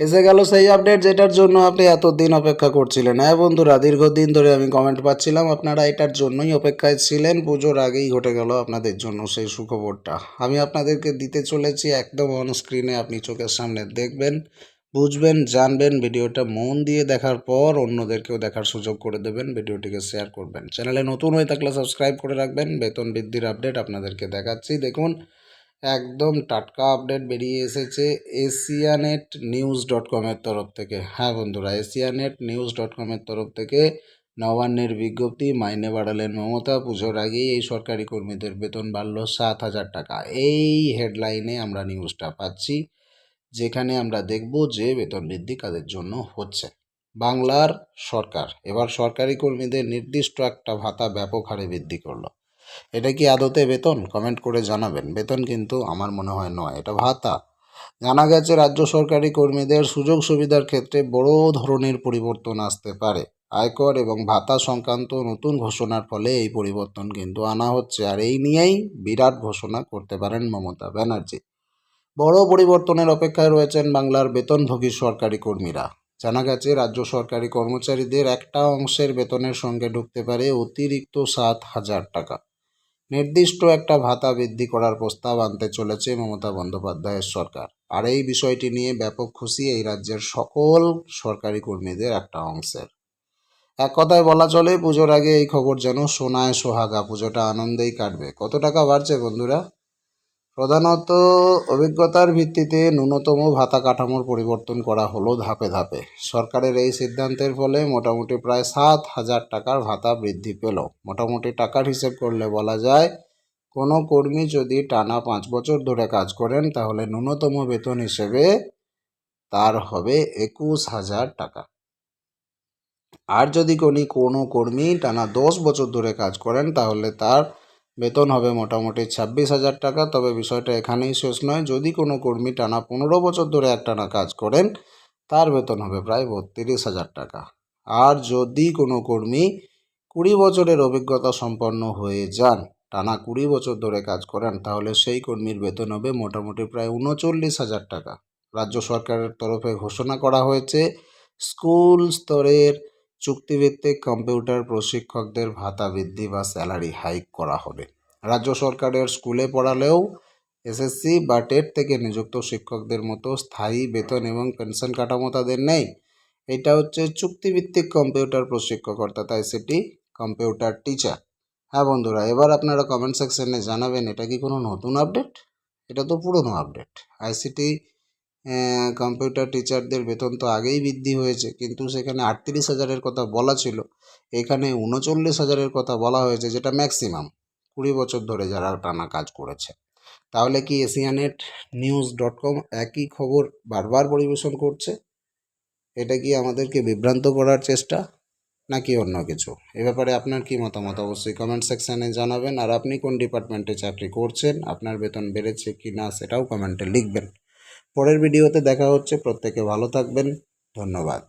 এসে গেল সেই আপডেট যেটার জন্য আপনি এতদিন অপেক্ষা করছিলেন। হ্যাঁ বন্ধুরা, দীর্ঘদিন ধরে আমি কমেন্ট পাচ্ছিলাম, আপনারা এটার জন্যই অপেক্ষায় ছিলেন। পুজোর আগেই ঘটে গেল আপনাদের জন্য সেই সুখবরটা। আমি আপনাদেরকে দিতে চলেছি একদম অন স্ক্রিনে আপনি চোখের সামনে দেখবেন, বুঝবেন, জানবেন, ভিডিওটা মন দিয়ে দেখার পর অন্যদেরকেও দেখার সুযোগ করে দেবেন, ভিডিওটিকে শেয়ার করবেন। চ্যানেলে নতুন হয়ে থাকলে সাবস্ক্রাইব করে রাখবেন, বেতন বৃদ্ধির আপডেট আপনাদেরকে দেখাচ্ছি। দেখুন একদম টাটকা আপডেট বেরিয়ে এসেছে এশিয়ানেট নিউজ ডট কমের তরফ থেকে। হ্যাঁ বন্ধুরা, এশিয়ানেট নিউজ ডট কমের তরফ থেকে নবান্নের বিজ্ঞপ্তি, মাইনে বাড়ালেন মমতা, পুজোর আগেই এই সরকারি কর্মীদের বেতন বাড়ল সাত হাজার টাকা। এই হেডলাইনে আমরা নিউজটা পাচ্ছি, যেখানে আমরা দেখব যে বেতন বৃদ্ধি কাদের জন্য হচ্ছে। বাংলার সরকার, এবার সরকারি কর্মীদের নির্দিষ্ট একটা ভাতা ব্যাপক হারে বৃদ্ধি করল। এটা কি আদতে বেতন? কমেন্ট করে জানাবেন। বেতন কিন্তু আমার মনে হয় নয়, এটা ভাতা। জানা গেছে রাজ্য সরকারি কর্মীদের সুযোগ সুবিধার ক্ষেত্রে বড় ধরনের পরিবর্তন আসতে পারে। আয়কর এবং ভাতা সংক্রান্ত নতুন ঘোষণার ফলে এই পরিবর্তন কিন্তু আনা হচ্ছে। আর এই নিয়েই বিরাট ঘোষণা করতে পারেন মমতা ব্যানার্জি। বড় পরিবর্তনের অপেক্ষায় রয়েছেন বাংলার বেতনভোগী সরকারি কর্মীরা। জানা গেছে রাজ্য সরকারি কর্মচারীদের একটা অংশের বেতনের সঙ্গে ঢুকতে পারে অতিরিক্ত সাত হাজার টাকা। নির্দিষ্ট একটা ভাতা বৃদ্ধি করার প্রস্তাব আনতে চলেছে মমতা বন্দ্যোপাধ্যায়ের সরকার। আর এই বিষয়টি নিয়ে ব্যাপক খুশি এই রাজ্যের সকল সরকারি কর্মীদের একটা অংশের। এক কথায় বলা চলে, পুজোর আগে এই খবর যেন সোনায় সোহাগা, পুজোটা আনন্দেই কাটবে। কত টাকা বাড়ছে বন্ধুরা? প্রধানত অভিজ্ঞতার ভিত্তিতে ন্যূনতম ভাতা কাঠামোর পরিবর্তন করা হলো ধাপে ধাপে। সরকারের এই সিদ্ধান্তের ফলে মোটামুটি প্রায় সাত হাজার টাকার ভাতা বৃদ্ধি পেল। মোটামুটি টাকার হিসেব করলে বলা যায়, কোনো কর্মী যদি টানা পাঁচ বছর ধরে কাজ করেন, তাহলে ন্যূনতম বেতন হিসেবে তার হবে একুশ হাজার টাকা। আর যদি কোনো কর্মী টানা দশ বছর ধরে কাজ করেন, তাহলে তার বেতন হবে মোটামুটি ছাব্বিশ হাজার টাকা। তবে বিষয়টা এখানেই শেষ নয়। যদি কোনো কর্মী টানা পনেরো বছর ধরে একটানা কাজ করেন, তার বেতন হবে প্রায় বত্রিশ হাজার টাকা। আর যদি কোনো কর্মী কুড়ি বছরের অভিজ্ঞতা সম্পন্ন হয়ে যান, টানা কুড়ি বছর ধরে কাজ করেন, তাহলে সেই কর্মীর বেতন হবে মোটামুটি প্রায় উনচল্লিশ হাজার টাকা। রাজ্য সরকারের তরফে ঘোষণা করা হয়েছে, স্কুল স্তরের চুক্তিভিত্তিক কম্পিউটার প্রশিক্ষকদের ভাতা বৃদ্ধি বা স্যালারি হাইক করা হবে। রাজ্য সরকারের স্কুলে পড়ালেও এসএসসি বা টেট থেকে নিযুক্ত শিক্ষকদের মতো স্থায়ী বেতন এবং পেনশন কাঠামো তাদের নেই। এটা হচ্ছে চুক্তিভিত্তিক কম্পিউটার প্রশিক্ষক, অর্থাৎ আইসিটি, কম্পিউটার টিচার। হ্যাঁ বন্ধুরা, এবার আপনারা কমেন্ট সেকশনে জানাবেন, এটা কি কোনো নতুন আপডেট এটা তো পুরনো আপডেট আইসিটি কম্পিউটার টিচারদের বেতন তো আগেই বৃদ্ধি হয়েছে, কিন্তু সেখানে আটত্রিশ হাজারের কথা বলা ছিল। এখানে উনচল্লিশ হাজারের কথা বলা হয়েছে, যেটা ম্যাক্সিমাম কুড়ি বছর ধরে যারা টানা কাজ করেছে। তাহলে কি এশিয়ানেট নিউজ ডট কম একই খবর বারবার পরিবেশন করছে? এটা কি আমাদেরকে বিভ্রান্ত করার চেষ্টা, নাকি অন্য কিছু? এ ব্যাপারে আপনার কি মতামত? অবশ্যই কমেন্ট সেকশানে জানাবেন। আর আপনি কোন ডিপার্টমেন্টে চাকরি করছেন, আপনার বেতন বেড়েছে কি না সেটাও কমেন্টে লিখবেন। পরের ভিডিওতে দেখা হচ্ছে। প্রত্যেকে ভালো থাকবেন। ধন্যবাদ।